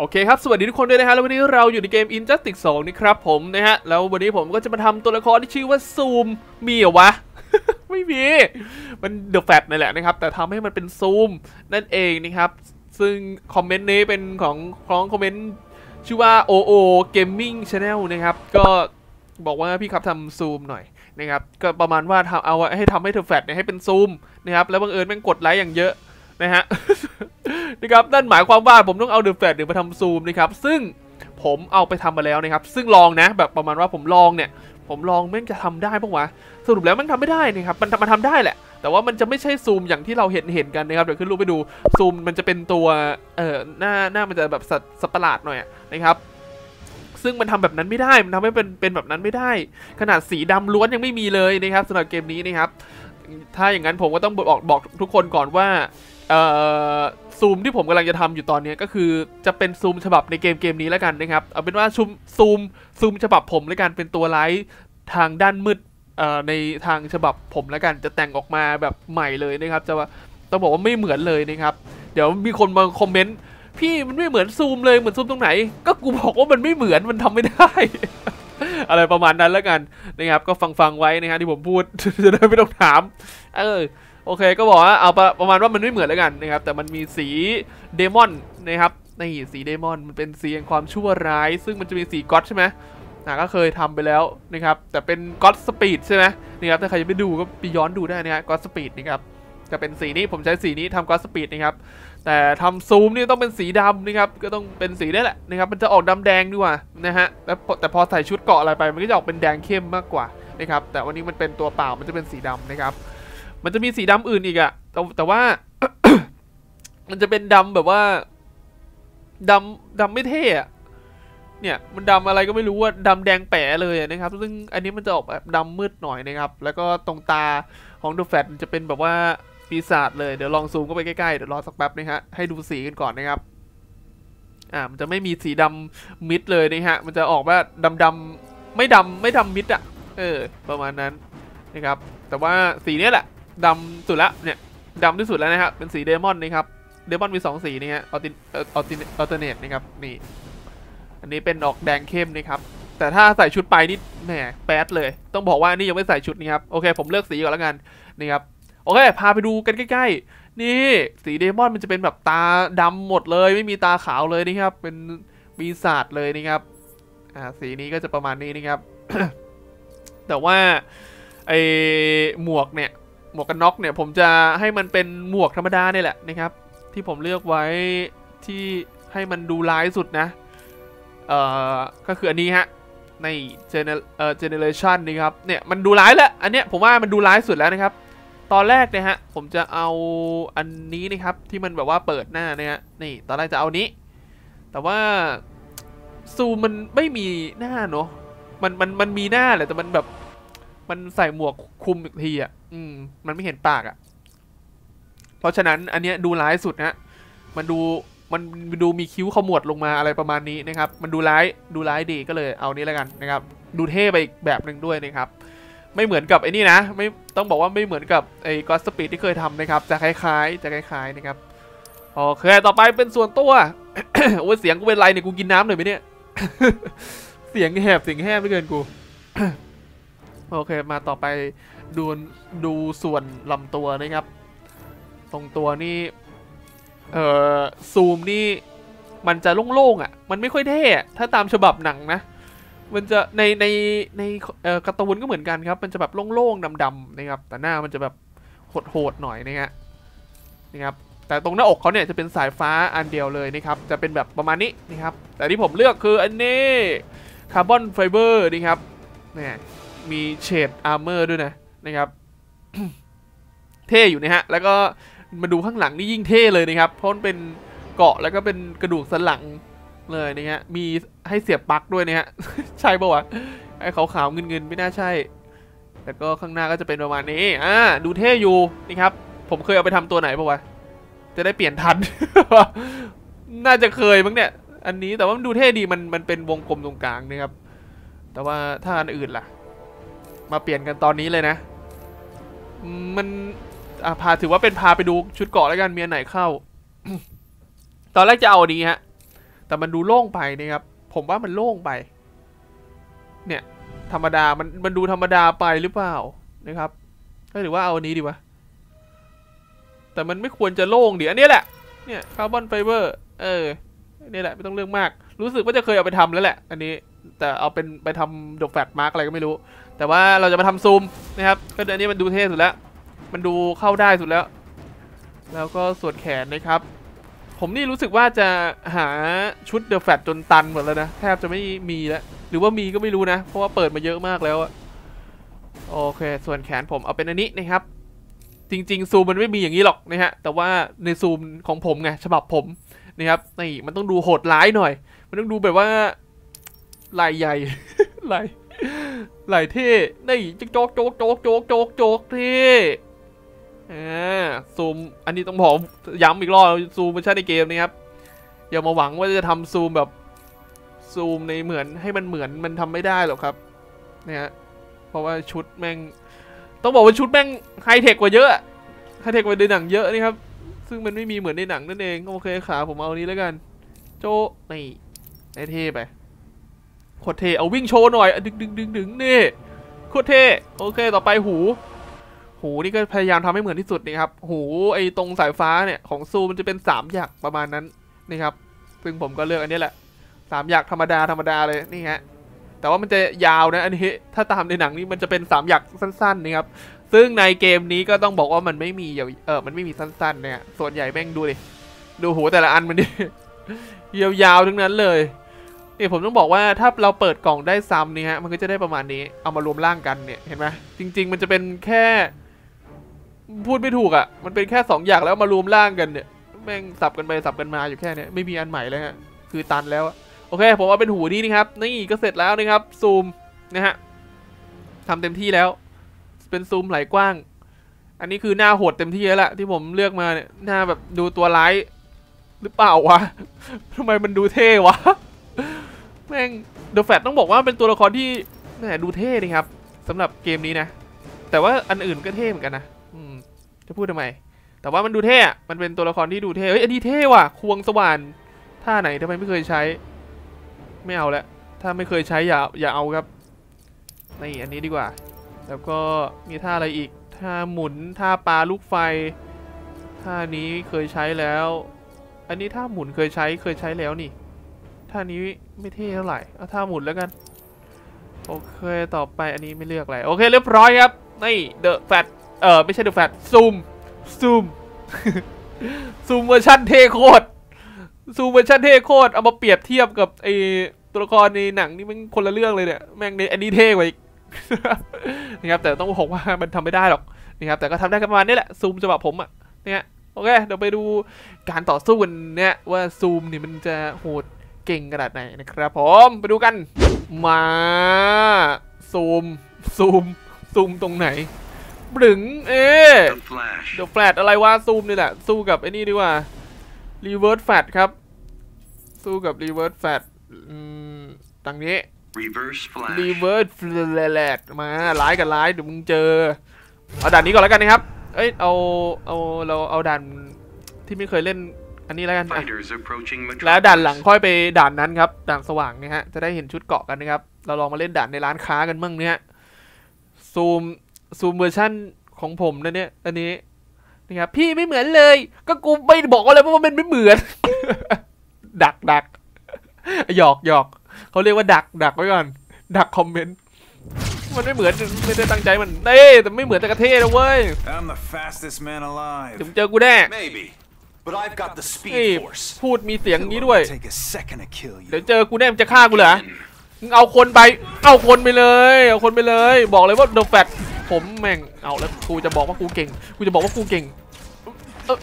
โอเคครับ สวัสดีทุกคนด้วยนะฮะ แล้ววันนี้เราอยู่ในเกม Injustice 2 นี่ครับผมนะฮะ แล้ววันนี้ผมก็จะมาทำตัวละครที่ชื่อว่าซูม มีเหรอวะ ไม่มี มันเดอะแฟตนั่แหละนะครับ แต่ทำให้มันเป็นซูมนั่นเองนะครับ ซึ่งคอมเมนต์นี้เป็นของของคอมเมนต์ชื่อว่า OO Gaming Channel นะครับ ก็บอกว่าพี่ครับทำซูมหน่อยนะครับ ก็ประมาณว่าทำเอาให้ทำให้เธอแฟตเนี่ยให้เป็นซูมนะครับ แล้วบังเอิญแม่งกดไลค์อย่างเยอะ นะฮะนะครับนั่นหมายความว่าผมต้องเอาเดอะแฟลชเนี่ยมาทำซูมนะครับซึ่งผมเอาไปทำมาแล้วนะครับ ซึ่งลองนะแบบประมาณว่าผมลองเนี่ย ผมลองแม่งจะทำได้ปะวะสรุปแล้วแม่งทำไม่ได้นะครับ มันมันทำได้แหละ แต่ว่ามันจะไม่ใช่ซูมอย่างที่เราเห็นเห็นกันนะครับเดี๋ยวขึ้นรูปไปดูซูมมันจะเป็นตัวเอ่อหน้าหน้ามันจะแบบสัตว์สัตว์ประหลาดหน่อยนะครับ ซึ่งมันทำแบบนั้นไม่ได้มันทำให้เป็นเป็นแบบนั้นไม่ได้ ขนาดสีดำล้วนยังไม่มีเลยนะครับสำหรับเกมนี้นะครับถ้าอย่างนั้นผมก็ต้องบอกบอกทุกคนก่อนว่า ซูมที่ผมกำลังจะทำอยู่ตอนนี้ก็คือจะเป็นซูมฉบับในเกมเกมนี้แล้วกันนะครับ เอาเป็นว่าซูมซูมซูมฉบับผมแล้วกันเป็นตัวไลท์ทางด้านมืดเออในทางฉบับผมแล้วกันจะแต่งออกมาแบบใหม่เลยนะครับ จะว่าต้องบอกว่าไม่เหมือนเลยนะครับ เดี๋ยวมีคนมาคอมเมนต์พี่มันไม่เหมือนซูมเลยเหมือนซูมตรงไหน ก็กูบอกว่ามันไม่เหมือนมันทำไม่ได้ อะไรประมาณนั้นแล้วกันนะครับ ก็ฟังฟังๆไว้นะฮะที่ผมพูดจะได้ไม่ต้องถาม เออ โอเคก็บอกว่าเอาประประมาณว่ามันไม่เหมือนแล้วกันนะครับแต่มันมีสีเดมอนนะครับนี่สีเดมอนมันเป็นสีแห่งความชั่วร้าย ซึ่งมันจะมีสีก็อตใช่ไหมนะก็เคยทำไปแล้วนะครับแต่เป็นก็อตสปีดใช่ไหมนะครับถ้าใครยังไม่ดูก็ไปย้อนดูได้นะฮะก็อตสปีดนะครับจะเป็นสีนี้ผมใช้สีนี้ทำก็อตสปีดนะครับแต่ทำซูมนี่ต้องเป็นสีดำนะครับก็ต้องเป็นสีนี่แหละนะครับมันจะออกดำแดงดีกว่านะฮะแล้วแต่พอใส่ชุดเกาะอะไรไปมันก็จะออกเป็นแดงเข้มมากกว่านะครับแต่วันนี้มันเป็นตัวเปล่ามันจะเป็นสีดำนะครับ มันจะมีสีดำอื่นอีกอะแต่แต่ว่า มันจะเป็นดำแบบว่าดำดำไม่เท่อะเนี่ยมันดำอะไรก็ไม่รู้ว่าดำแดงแป๋เลยนะครับ ซึ่งอันนี้มันจะออกแบบดำมืดหน่อยนะครับ แล้วก็ตรงตาของดูแฟตมันจะเป็นแบบว่าปีศาจเลยเดี๋ยวลองซูมเข้าไปใกล้ๆเดี๋ยวรอสักแป๊บนะฮะให้ดูสีกันก่อนนะครับอ่ามันจะไม่มีสีดำมิดเลยนะฮะมันจะออกว่าดำๆไม่ดำไม่ดำมิดอะเออประมาณนั้นนะครับ แต่ว่าสีเนี้ยแหละ ดำสุดละเนี่ยดำที่สุดแล้วนะฮะเป็นสีเดมอนนะครับเดมอนมีสองสีนี่ฮะออติเออติออเทเนตนะครับนี่อันนี้เป็นออกแดงเข้มนะครับแต่ถ้าใส่ชุดไปนี่แหมแป๊ดเลย ต้องบอกว่านี่ยังไม่ใส่ชุดนี่ครับโอเค ผมเลือกสีก่อนแล้วกันนี่ครับโอเคพาไปดูกันใกล้ๆ นี่สีเดมอนมันจะเป็นแบบตาดำหมดเลย ไม่มีตาขาวเลยนี่ครับ เป็นปีศาจเลยนี่ครับอ่าสีนี้ก็จะประมาณนี้นี่ครับ แต่ว่าไอหมวกเนี่ย มวกกันน็อกเนี่ยผมจะให้มันเป็นหมวกธรรมดาเนี่ยแหละนะครับ ที่ผมเลือกไว้ที่ให้มันดูร้ายสุดนะ เอ่อ ก็คืออันนี้ฮะ ในเจเนเอ่อเจเนเรชันนี่ครับ เนี่ยมันดูร้ายแล้วอันเนี้ยผมว่ามันดูร้ายสุดแล้วนะครับ ตอนแรกเนี่ยฮะ ผมจะเอาอันนี้นะครับที่มันแบบว่าเปิดหน้าเนี่ยฮะ นี่ตอนแรกจะเอานี้ แต่ว่าซูมันไม่มีหน้าเนอะมันมันมันมีหน้าแหละแต่มันแบบ มันใส่หมวกคุมอีกทีอะ อืม มันไม่เห็นปากอะ เพราะฉะนั้นอันเนี้ยดูร้ายสุดนะมันดูมันดูมีคิ้วขมวดลงมาอะไรประมาณนี้นะครับ มันดูร้ายดูร้ายดีก็เลยเอานี้แล้วกันนะครับ ดูเท่ไปอีกแบบหนึ่งด้วยนะครับ ไม่เหมือนกับไอ้นี่นะ ไม่ต้องบอกว่าไม่เหมือนกับไอ้ก็สปีดที่เคยทำนะครับ จะคล้ายๆ จะคล้ายๆนะครับโอเคต่อไปเป็นส่วนตัวโอ้ยเสียงกูเป็นไรเนี่ยกูกินน้ำหน่อยไหมเนี่ย เสียงแหบเสียงแหบไม่เกินกู โอเคมาต่อไปดูดูส่วนลำตัวนะครับ ตรงตัวนี่เอ่อซูมนี่มันจะโล่งๆอะ มันไม่ค่อยเท่ถ้าตามฉบับหนังนะ มันจะในในในเอ่อการ์ตูนก็เหมือนกันครับ มันจะแบบโล่งๆดำๆนะครับ แต่หน้ามันจะแบบโหดๆหน่อยนะฮะนะครับแต่ตรงหน้าอกเขาเนี่ยจะเป็นสายฟ้าอันเดียวเลยนะครับ จะเป็นแบบประมาณนี้นะครับ แต่ที่ผมเลือกคืออันนี้คาร์บอนไฟเบอร์นี่ครับเนี่ย มีเชดอาร์เมอร์ด้วยนะนะครับเท่อยู่นะฮะ แล้วก็มาดูข้างหลังนี่ยิ่งเท่เลยนะครับ เพราะมันเป็นเกาะแล้วก็เป็นกระดูกสันหลังเลยนะฮะ มีให้เสียบปลั๊กด้วยนะฮะ ใช่ปะวะ ไอ้ขาวๆเงินๆไม่น่าใช่แล้วก็ข้างหน้าก็จะเป็นประมาณนี้ อ่า ดูเท่อยู่นี่ครับ ผมเคยเอาไปทำตัวไหนปะวะ จะได้เปลี่ยนทัน น่าจะเคยมั้งเนี่ย อันนี้แต่ว่ามันดูเท่ดี มันมันเป็นวงกลมตรงกลางนะครับ แต่ว่าถ้าอันอื่นล่ะ มาเปลี่ยนกันตอนนี้เลยนะ มันอะพาถือว่าเป็นพาไปดูชุดเกาะแล้วกันเมีอันไหนเข้า ตอนแรกจะเอาอันนี้ฮะ แต่มันดูโล่งไปนะครับ ผมว่ามันโล่งไป เนี่ย ธรรมดา มันมันดูธรรมดาไปหรือเปล่านะครับหรือว่าเอาอันนี้ดีวะแต่มันไม่ควรจะโล่งดิอันนี้แหละ เนี่ยคาร์บอนไฟเบอร์เออนี่แหละไม่ต้องเลือกมาก รู้สึกว่าจะเคยเอาไปทำแล้วแหละ อันนี้ แต่เอาเป็นไปทำดอกแฟตมาร์กอะไรก็ไม่รู้ แต่ว่าเราจะมาทำซูมนะครับก็อันนี้มันดูเท่สุดแล้ว มันดูเข้าได้สุดแล้ว แล้วก็ส่วนแขนนะครับ ผมนี่รู้สึกว่าจะหาชุดเดอะแฟตจนตันหมดแล้วนะ แทบจะไม่มีแล้ว หรือว่ามีก็ไม่รู้นะ เพราะว่าเปิดมาเยอะมากแล้วอะโอเค ส่วนแขนผมเอาเป็นอันนี้นะครับ จริง ๆ ซูมมันไม่มีอย่างนี้หรอกนะฮะ แต่ว่าในซูมของผมไงฉบับผมนะครับนี่มันต้องดูโหดร้ายหน่อย มันต้องดูแบบว่าลายใหญ่ลาย ลายเท่นี่โจ๊กโจ๊กโจ๊กโจ๊กโจ๊กโจ๊กเท่อ่าซูม อันนี้ต้องบอกย้ำอีกรอบซูมไม่ใช่ในเกมนะครับ อย่ามาหวังว่าจะทำซูมแบบซูมในเหมือนให้มันเหมือนมันทำไม่ได้หรอกครับนะฮะเพราะว่าชุดแม่ง ต้องบอกว่าชุดแม่งไฮเทคกว่าเยอะไฮเทคกว่าในหนังเยอะนี่ครับ ซึ่งมันไม่มีเหมือนในหนังนั่นเองโอเคขาผมเอานี้แล้วกัน โจนี่ได้เท่ไป โคตรเทเอาวิ่งโชว์หน่อยดึงดึงดึงดึงนี่โคตรเทโอเคต่อไปหู หูนี่ก็พยายามทำให้เหมือนที่สุดนะครับ หูไอ้ตรงสายฟ้าเนี่ยของซูมันจะเป็นสามหยักประมาณนั้นนี่ครับ ซึ่งผมก็เลือกอันนี้แหละสามหยักธรรมดาธรรมดาเลยนี่ฮะแต่ว่ามันจะยาวนะอันนี้ถ้าตามในหนังนี่มันจะเป็นสามหยักสั้นๆนะครับซึ่งในเกมนี้ก็ต้องบอกว่ามันไม่มียาวเออมันไม่มีสั้นๆเนี่ยส่วนใหญ่แม่งดูดิดูหูแต่ละอันมันดิยาวๆทั้งนั้นเลย นี่ผมต้องบอกว่าถ้าเราเปิดกล่องได้ซ้ำนี่ฮะมันก็จะได้ประมาณนี้เอามารวมร่างกันเนี่ยเห็นไหมจริง ๆ มันจะเป็นแค่ พูดไม่ถูกอะ่ะ มันเป็นแค่สองอย่างแล้วมารวมร่างกันเนี่ยแม่งสับกันไปสับกันมาอยู่แค่เนี้ยไม่มีอันใหม่เลยฮะคือตันแล้วอะโอเค ผมว่าเป็นหูนี่นะครับนี่ก็เสร็จแล้วนะครับซูมนะฮะทำเต็มที่แล้ว เป็นซูมไหลกว้าง อันนี้คือหน้าโหดเต็มที่แล้วละที่ผมเลือกมาเนี่ยหน้าแบบดูตัวร้ายหรือเปล่าวะทำไมมันดูเท่วะ แม่งเดอะแฟตต้องบอกว่าเป็นตัวละครที่แหมดูเท่นี่ครับสำหรับเกมนี้นะ แต่ว่าอันอื่นก็เท่เหมือนกันนะอืมจะพูดทำไม แต่ว่ามันดูเท่มันเป็นตัวละครที่ดูเท่เฮ้ยอันนี้เท่ว่ะควงสว่านท่าไหนทำไมไม่เคยใช้ ไม่เอาแล้วถ้าไม่เคยใช้อย่าอย่าเอาครับนี่อันนี้ดีกว่า แล้วก็มีท่าอะไรอีกท่าหมุนท่าปลาลูกไฟท่านี้เคยใช้แล้ว อันนี้ท่าหมุนเคยใช้เคยใช้แล้วนี่ ท่านี้ไม่เท่เท่าไหร่เอาท่าหมุนแล้วกัน โอเค ต่อไปอันนี้ไม่เลือกอะไร โอเค เรียบร้อยครับ นี่เดอะแฟตเออไม่ใช่เดอะแฟตซูม ซูม ซูมเวอร์ชันเท่โคตร ซูมเวอร์ชันเท่โคตร เอามาเปรียบเทียบกับไอตัวละครในหนังนี่มันคนละเรื่องเลยเนี่ย แม่งในอันนี้เท่กว่าอีกนะครับ แต่ต้องบอกว่ามันทำไม่ได้หรอกนะครับ แต่ก็ทำได้ประมาณนี้แหละ ซูมฉบับผมอะ เนี่ย โอเค เดี๋ยวไปดูการต่อสู้กันเนี่ยว่าซูมนี่มันจะโหด เก่งขนาดไหนนะครับผมไปดูกัน มาซูมซูมซูมตรงไหนบรึงเอ๊ะ The Flash. เดี๋ยวแฟลตอะไรวะซูมนี่แหละสู้กับไอ้นี่ดีกว่ารีเวิร์สแฟลตครับ สู้กับรีเวิร์สแฟลตอืมตังนี้ Reverse Flash. รีเวิร์สแฟลตมาร้ายกับร้ายเดี๋ยวมึงเจอเอาด่านนี้ก่อนแล้วกันนะครับ เอ้ยเอาเอาเราเอาด่านที่ไม่เคยเล่น อันนี้แล้วกันอะ Fighters approaching แล้วด่านหลัง Metropolis. ค่อยไปด่านนั้นครับด่านสว่างเนี่ยฮะจะได้เห็นชุดเกาะกันนะครับเราลองมาเล่นด่านในร้านค้ากันมั่งเนี่ยซูมซูมเวอร์ชั่นของผมนะเนี่ยอันนี้นะครับพี่ไม่เหมือนเลย ก็กูไม่บอกอะไรว่ามันไม่เหมือน ดักดักหยอกหยอกเขาเรียกว่าดักดักไว้ก่อน ดักคอมเมนต์มันไม่เหมือนไม่ได้ตั้งใจมันเต้แต่ไม่เหมือนแต่กระเทนะเว้ย I'm the fastest man เดี๋ยวมึ alive. งเจอกูแน่ Maybe, but I've got the นี่ speed force. พูดมีเสียงนี้ด้วย Take a second to kill เดี๋ยว you. เจอกูแน่มึงจะฆ่ากูเหรอ Begin. มึงเอาคนไป เอาคนไปเลย เอาคนไปเลย บอกเลยว่าโดแฟตผมแม่ง เอาแล้วกูจะบอกว่ากูเก่ง กูจะบอกว่ากูเก่งเอย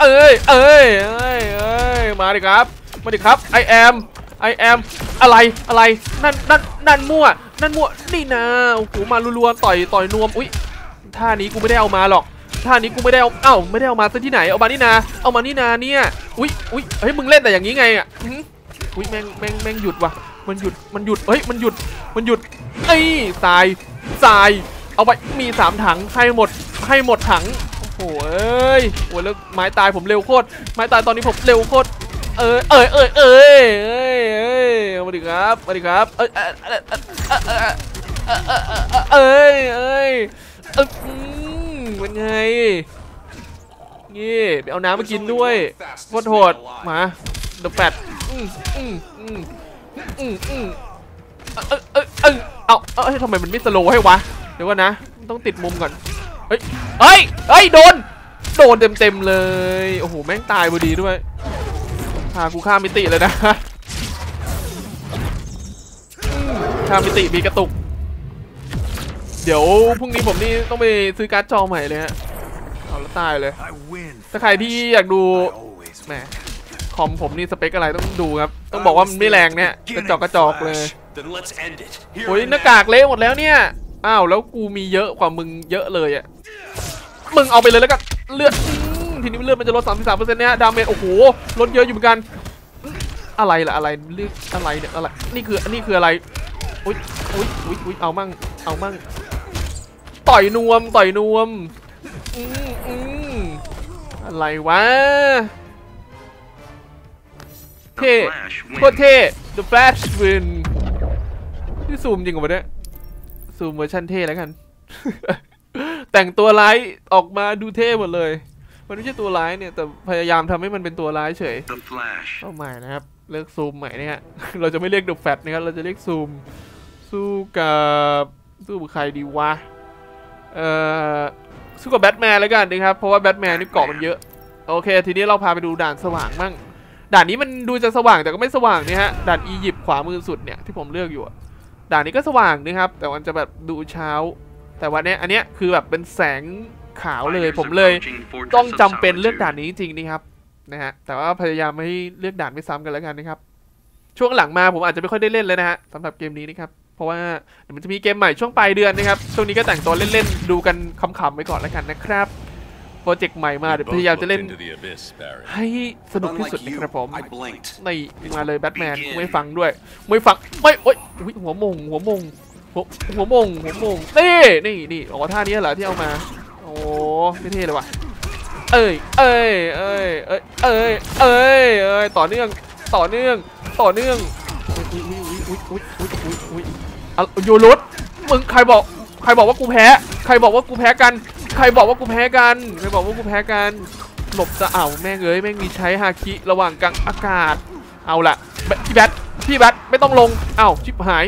เอ้ยเอ้ย เอ้ย เอ้ย เอ้ย มาดิครับ มาดิครับ I am I am อะไร อะไร นั่น นั่น นั่นมั่ว นั่นมั่ว นี่นะโอ้โหมารัวๆ ต่อย ต่อยนวม อุ้ยท่านี้กูไม่ได้เอามาหรอก ท่านี้กูไม่ได้เอาเอ้าไม่ได้เอามาซะที่ไหนเอามานี่นาเอามานี่นาเนี่ยอุ้ยอุ้ยเฮ้ยมึงเล่นแต่อย่างนี้ไงอะอุ้ยแม่งแม่งแม่งหยุดว่ะมันหยุดมันหยุดเฮ้ยมันหยุดมันหยุดเอ้ยทรายทรายเอาไปมีสามถังให้หมดให้หมดถังโอ้โหเอ้ยโอ้ยแล้วไม้ตายผมเร็วโคตรไม้ตายตอนนี้ผมเร็วโคตรเอ้ยเอ้ยเอ้ยเอ้ยเอ้ยเอยมาดิครับมาดิครับเอยเอยเอยเอ้ย เอยเอยอืมเป็นไง นี่ไปเอาน้ำมากินด้วยโคตรโหดมาเดอะแฟตอืมอืมอืมอืมอืมเออเออเออเอาเอ้ยทำไมมันไม่สโลว์ให้วะ เดี๋ยวก่อนนะ ต้องติดมุมก่อน เฮ้ย เฮ้ย เฮ้ย โดน โดนเต็มๆเลย โอ้โห แม่งตายพอดีด้วยพากูข้ามมิติเลยนะอืมข้ามมิติมีกระตุก เดี๋ยวพรุ่งนี้ผมนี่ต้องไปซื้อการ์ดจอใหม่เลยฮะเอาแล้วตายเลย ถ้าใครที่อยากดูแหมคอมผมนี่สเปคอะไรต้องดูครับ ต้องบอกว่ามันไม่แรงเนี่ยกระจอกกระจอกเลยโอ้ยหน้ากากเละหมดแล้วเนี่ยอ้าวแล้วกูมีเยอะกว่ามึงเยอะเลยอะมึงเอาไปเลยแล้วกันเลือดทีนี้เลือดมันจะลด 33%เนี่ยดาเมจโอ้โหลดเยอะอยู่เหมือนกัน อะไรล่ะอะไรเลือดอะไรเนี่ยอะไรนี่คืออันนี้คืออะไรอุ้ยอุ้ยอุ้ยอุ้ยเอามั่งเอามั่ง ต่อยนวมต่อยนวมอืมอืมอะไรวะ The Okay. Flash โคตร wins. เท่ The Flash Win นี่ซูมจริงเหรอวะเนี่ยซูมเวอร์ชันเท่แล้วกัน แต่งตัวร้ายออกมาดูเท่หมดเลย มันไม่ใช่ตัวร้ายเนี่ย แต่พยายามทำให้มันเป็นตัวร้ายเฉย The Flash. เอาใหม่นะครับ เลือกซูมใหม่เนี่ยเราจะไม่เรียก The Fat นะครับ เราจะเรียกซูม สู้กับสู้กับใครดีวะ เอ่อสู้กับแบทแมนแล้วกันนะครับ เพราะว่าแบทแมนนี่เกาะมันเยอะ โอเค ทีนี้เราพาไปดูด่านสว่างมั่ง ด่านนี้มันดูจะสว่างแต่ก็ไม่สว่างเนี่ยฮะ ด่านอียิปต์ขวามือสุดเนี่ยที่ผมเลือกอยู่ ด่านนี้ก็สว่างนะครับ แต่มันจะแบบดูเช้า แต่วันเนี้ยอันเนี้ยคือแบบเป็นแสงขาวเลยผมเลย ต้อง of จำเป็นเลือกด่านนี้จริงๆนี่ครับนะฮะ แต่ว่าพยายามไม่ให้เลือกด่านไม่ซ้ำกันแล้วกันนะครับ ช่วงหลังมาผมอาจจะไม่ค่อยได้เล่นเลยนะฮะสำหรับเกมนี้นะครับ เพราะว่าเดี๋ยวมันจะมีเกมใหม่ช่วงปลายเดือนนะครับช่วงนี้ก็แต่งตัวเล่นๆดูกันขำๆไปก่อนแล้วกันนะครับโปรเจกต์ใหม่มาเดี๋ยวพยายามจะเล่น into the abyss, Barry. ให้สนุกที่สุด Unlike นะครับผม you, I blinked. นี่มาเลยแบทแมนไม่ฟังด้วย ไม่ฟังไม่โอ๊ยอุ๊ยหัวมงหัวมงหัวหัวมงหัวมงนี่นี่นี่อ๋อท่านี้เหรอที่เอามาโอ้ไม่เท่เลยว่ะเอ้ยเอ้ยเอ้ยเอ้ยเอ้ยเอ้ยเอ้ยต่อเนื่องต่อเนื่องต่อเนื่องอุ้ยอุ้ยอุ้ยอุ้ยอุ้ยอุ้ยอุ้ยอะ ยูรุตมึงใครบอก ใครบอกว่ากูแพ้ ใครบอกว่ากูแพ้กัน ใครบอกว่ากูแพ้กัน ใครบอกว่ากูแพ้กัน หลบจะเอาแม่งเอ้ยแม่งมีใช้ฮาคิระหว่างกลางอากาศ เอาละพี่แบทพี่แบทไม่ต้องลง เอ้าชิบหาย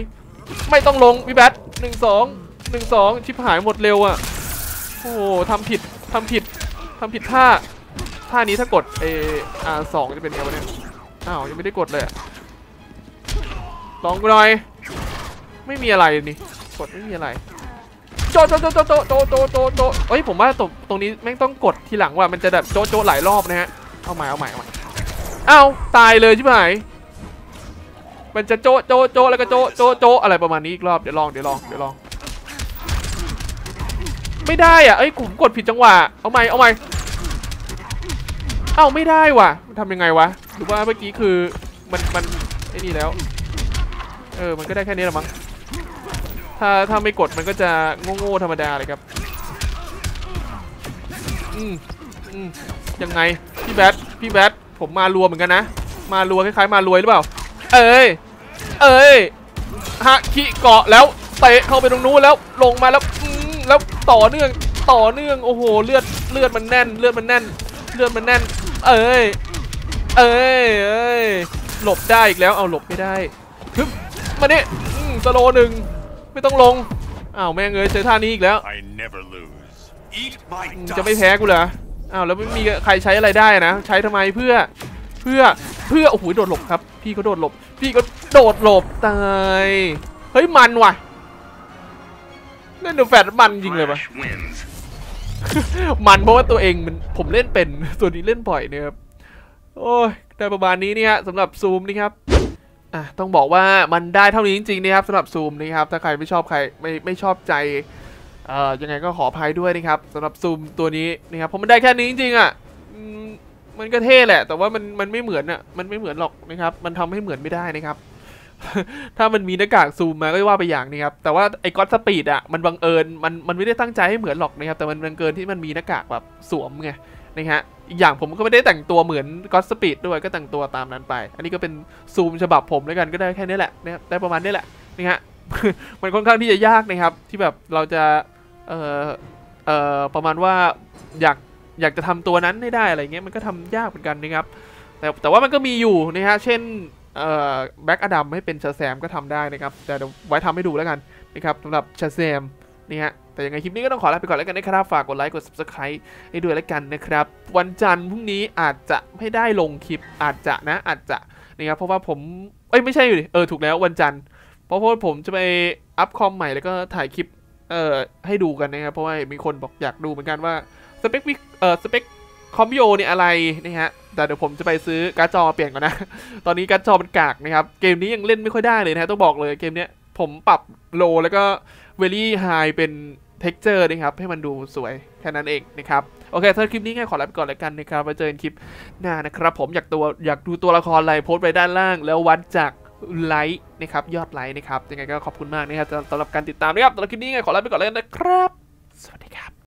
ไม่ต้องลงพี่แบทหนึ่งสองหนึ่งสองชิบหายหมดเร็วอะโอ้โหทำผิดทำผิดทำผิดท่า ท่านี้ถ้ากดเออาสองจะเป็นไงวะเนี่ย อ้าวยังไม่ได้กดเลยลองกูหน่อย ไม่มีอะไรนี่กดไม่มีอะไรโจโจโจโจโจโจโจโจโจเอ้ยผมว่าตรงตรงนี้แม่งต้องกดทีหลังว่ามันจะแบบโจโจหลายรอบนะฮะเอาใหม่เอาใหม่เอาใหม่เอาตายเลยใช่ไหมมันจะโจโจโจแล้วก็โจโจโจอะไรประมาณนี้อีกรอบเดี๋ยวลองเดี๋ยวลองเดี๋ยวลอง ไม่ได้อะเอ้ยผมกดผิดจังหวะเอาใหม่เอาใหม่เอ้าไม่ได้ว่ะทำยังไงวะหรือว่าเมื่อกี้คือมันมันไอ้นี่แล้ว เออมันก็ได้แค่นี้แหละมั้ง ถ้าถ้าไม่กดมันก็จะโง่ๆธรรมดาเลยครับ อืมอืมยังไง พี่แบทพี่แบทผมมารัวเหมือนกันนะ มารัวคล้ายๆมารวยหรือเปล่า เอ้ย เอ้ยฮะขี้เกาะแล้วเตะเข้าไปตรงนู้นแล้วลงมาแล้วอืมแล้วต่อเนื่องต่อเนื่องโอ้โหเลือดเลือดมันแน่น เลือดมันแน่น เลือดมันแน่น เอ้ยเอ้ยเอ้ยหลบได้อีกแล้วเอาหลบไม่ได้ฮึบมาเนี่ยสโลหนึ่ง ไม่ต้องลง อ้าวแม่งเอ้ยเจอท่านี้อีกแล้ว I never lose. Eat my อืม dust. จะไม่แพ้กูเหรอ อ้าวแล้วไม่มีใครใช้อะไรได้นะ ใช้ทำไมเพื่อ เพื่อ เพื่อ โอ้โหโดดหลบครับ พี่ก็โดดหลบ พี่ก็โดดหลบตาย เฮ้ยมันว่ะเล่นเดอะแฟตมันจริงเลยปะ Flash wins. มันเพราะว่าตัวเองมันผมเล่นเป็น ตัวนี้เล่นบ่อยเนี่ยครับ โอ้ย ได้ประมาณนี้นี่ฮะสำหรับซูมนี่ครับ อะต้องบอกว่ามันได้เท่านี้จริงๆนะครับสำหรับซูมนี่ครับถ้าใครไม่ชอบใครไม่ไม่ชอบใจเอ่อยังไงก็ขออภัยด้วยนะครับสำหรับซูมตัวนี้นะครับเพราะมันได้แค่นี้จริงๆอะมันก็เท่แหละ แต่ว่ามันมันไม่เหมือนอะมันไม่เหมือนหรอกนะครับมันทำให้เหมือนไม่ได้นะครับ ถ้ามันมีหน้ากากซูมมาก็ว่าไปอย่างนี้ครับแต่ว่าไอ้ก็อดสปีดอะมันบังเอิญมันมันไม่ได้ตั้งใจให้เหมือนหรอกนะครับแต่มันบังเอิญที่มันมีหน้ากากแบบสวมไงนะฮะ อีกอย่างผมก็ไม่ได้แต่งตัวเหมือนก็สปีดด้วยก็แต่งตัวตามนั้นไป อันนี้ก็เป็นซูมฉบับผมด้วยกันก็ได้แค่นี้แหละนะครับได้ประมาณนี้แหละนี่ฮะมันค่อนข้างที่จะยากนะครับ ที่แบบเราจะเอ่อเอ่อประมาณว่าอยากอยากจะทำตัวนั้นให้ได้อะไรเงี้ยมันก็ทำยากเหมือนกันนะครับ แต่แต่ว่ามันก็มีอยู่นะฮะเช่นเอ่อแบ็กอดัมให้เป็นชาแซมก็ทำได้นะครับ แต่ไว้ทำให้ดูแล้วกันนะครับสำหรับชาแซม นี่ฮะแต่ยังไงคลิปนี้ก็ต้องขอลาไปก่อนแล้วกันนะครับ ฝากกดไลค์กด subscribe ให้ด้วยแล้วกันนะครับ วันจันทร์พรุ่งนี้อาจจะไม่ได้ลงคลิปอาจจะนะอาจจะนะครับเพราะว่าผมเอ้ยไม่ใช่อยู่ดิเออถูกแล้ววันจันทร์เพราะว่าผมจะไปอัพคอมใหม่แล้วก็ถ่ายคลิปเอ่อให้ดูกันนะครับเพราะว่ามีคนบอกอยากดูเหมือนกันว่าสเปควิเอ่อสเปคคอมพิโอเนี่ยอะไรนะฮะแต่เดี๋ยวผมจะไปซื้อการ์ดจอเปลี่ยนก่อนนะ ตอนนี้การ์ดจอมันกากนะครับ เกมนี้ยังเล่นไม่ค่อยได้เลยนะต้องบอกเลยเกมเนี้ยผมปรับโลแล้วก็เวลี่ไฮเป็นเท็กเจอร์นะครับ ให้มันดูสวยแค่นั้นเองนะครับ โอเคสำหรับคลิปนี้ไงขอลาไปก่อนแล้วกันนะครับไว้เจอกันคลิปหน้านะครับ ผมอยากตัวอยากดูตัวละครอะไรโพสต์ไว้ด้านล่าง แล้ววัดจากไลค์นะครับ ยอดไลค์นะครับยังไงก็ขอบคุณมากนะครับสำหรับการติดตามนะครับสำหรับคลิปนี้ไงขอลาไปก่อนแล้วกันนะครับ สวัสดีครับ